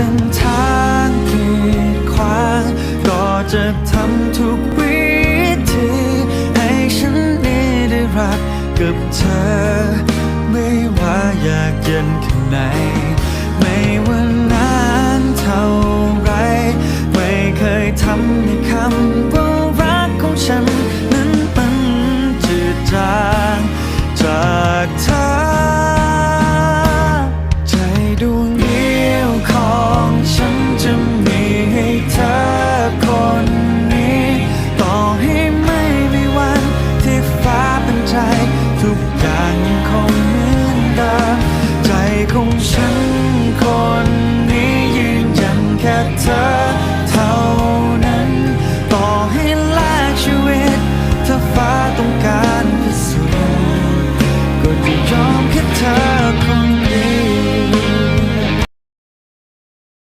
ส้นทางขีดขวางก็จะทำทุกวิธีให้ฉันนี้ได้รักกับเธอ ไม่ว่าอยากเย็นแค่ไหน ไม่ว่านานเท่าไร ไม่เคยทำให้คำว่ารักของฉัน นั้นมันจืดจางจากเธอใจดวง 空山。